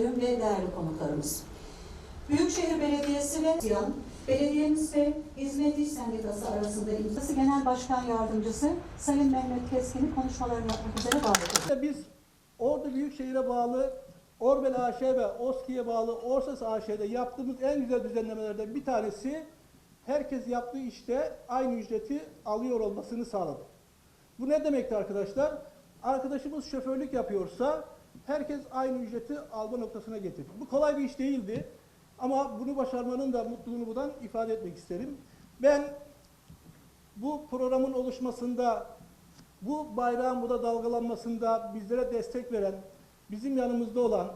ve değerli konuklarımız. Büyükşehir Belediyesi ve Siyan, Belediyemiz ve Hizmet İş Sendikası arasında imzası Genel Başkan Yardımcısı Sayın Mehmet Keskin'i konuşmalarını yapmak üzere davet ediyorum. İşte Biz Ordu Büyükşehir'e bağlı Orbel AŞ ve OSKİ'ye bağlı Orsas AŞ'de yaptığımız en güzel düzenlemelerden bir tanesi herkes yaptığı işte aynı ücreti alıyor olmasını sağladı. Bu ne demekti arkadaşlar? Arkadaşımız şoförlük yapıyorsa herkes aynı ücreti alma noktasına getirdi. Bu kolay bir iş değildi. Ama bunu başarmanın da mutluluğunu buradan ifade etmek isterim. Ben bu programın oluşmasında bu bayrağın burada dalgalanmasında bizlere destek veren, bizim yanımızda olan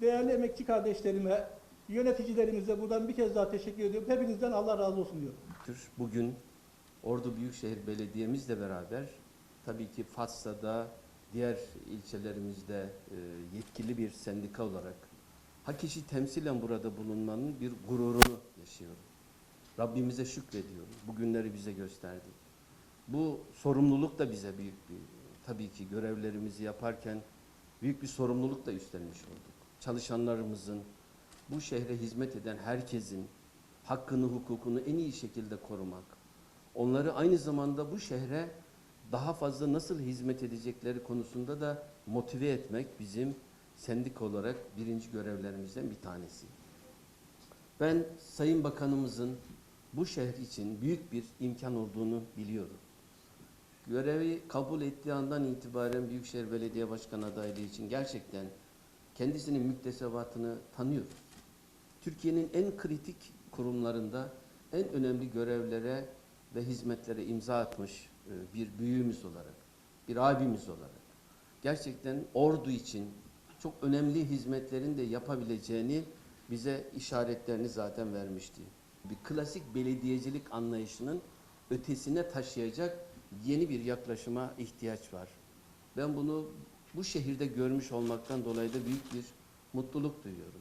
değerli emekçi kardeşlerime, yöneticilerimize buradan bir kez daha teşekkür ediyorum. Hepinizden Allah razı olsun diyorum. Bugün Ordu Büyükşehir Belediye'mizle beraber tabii ki Fatsa'da da diğer ilçelerimizde e, yetkili bir sendika olarak hak işi temsilen burada bulunmanın bir gururunu yaşıyorum. Rabbimize şükrediyorum. Bu günleri bize gösterdi. Bu sorumluluk da bize büyük bir tabii ki görevlerimizi yaparken büyük bir sorumluluk da üstlenmiş olduk. Çalışanlarımızın, bu şehre hizmet eden herkesin hakkını, hukukunu en iyi şekilde korumak, onları aynı zamanda bu şehre daha fazla nasıl hizmet edecekleri konusunda da motive etmek bizim sendik olarak birinci görevlerimizden bir tanesi. Ben Sayın Bakanımızın bu şehir için büyük bir imkan olduğunu biliyorum. Görevi kabul ettiği andan itibaren Büyükşehir Belediye Başkanı adaylığı için gerçekten kendisinin müktesebatını tanıyoruz. Türkiye'nin en kritik kurumlarında en önemli görevlere ve hizmetlere imza atmış bir büyüğümüz olarak, bir abimiz olarak gerçekten ordu için çok önemli hizmetlerin de yapabileceğini bize işaretlerini zaten vermişti. Bir klasik belediyecilik anlayışının ötesine taşıyacak yeni bir yaklaşıma ihtiyaç var. Ben bunu bu şehirde görmüş olmaktan dolayı da büyük bir mutluluk duyuyorum.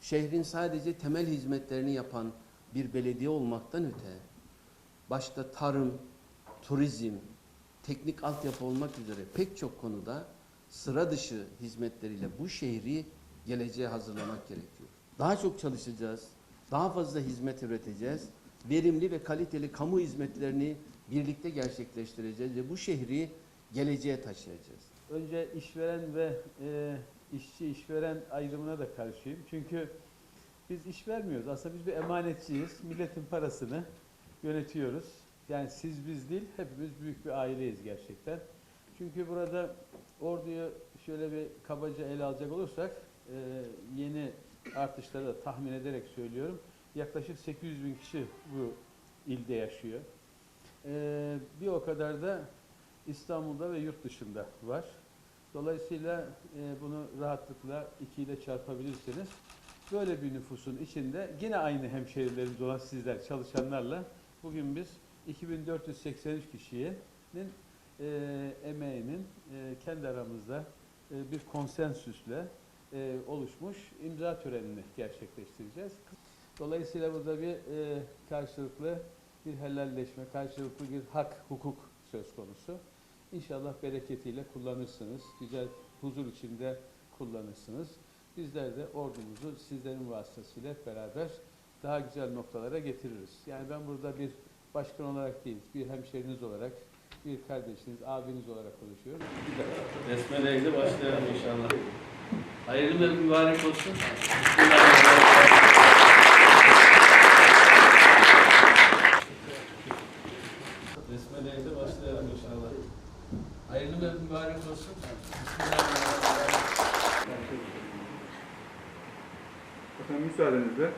Şehrin sadece temel hizmetlerini yapan bir belediye olmaktan öte, başta tarım, turizm, teknik altyapı olmak üzere pek çok konuda sıra dışı hizmetleriyle bu şehri geleceğe hazırlamak gerekiyor. Daha çok çalışacağız, daha fazla hizmet üreteceğiz, verimli ve kaliteli kamu hizmetlerini birlikte gerçekleştireceğiz ve bu şehri geleceğe taşıyacağız. Önce işveren ve e, işçi işveren ayrımına da karşıyım. Çünkü biz iş vermiyoruz. Aslında biz bir emanetçiyiz. Milletin parasını yönetiyoruz. Yani siz biz değil, hepimiz büyük bir aileyiz gerçekten. Çünkü burada orduyu şöyle bir kabaca ele alacak olursak e, yeni artışları da tahmin ederek söylüyorum. Yaklaşık 800 bin kişi bu ilde yaşıyor. E, bir o kadar da İstanbul'da ve yurt dışında var. Dolayısıyla e, bunu rahatlıkla 2 ile çarpabilirsiniz. Böyle bir nüfusun içinde yine aynı hemşehrilerimiz olan sizler, çalışanlarla bugün biz 2483 kişinin e, emeğinin e, kendi aramızda e, bir konsensüsle e, oluşmuş imza törenini gerçekleştireceğiz. Dolayısıyla burada bir e, karşılıklı bir helalleşme, karşılıklı bir hak, hukuk söz konusu. İnşallah bereketiyle kullanırsınız. Güzel huzur içinde kullanırsınız. Bizler de ordumuzu sizlerin vasıtasıyla beraber daha güzel noktalara getiririz. Yani ben burada bir başkan olarak değil, bir hemşeriniz olarak, bir kardeşiniz, abiniz olarak konuşuyorum. Besmele ile başlayalım inşallah. Hayırlı ve mübarek olsun. Besmele ile başlayalım inşallah. Hayırlı ve mübarek olsun. Efendim müsaadenizle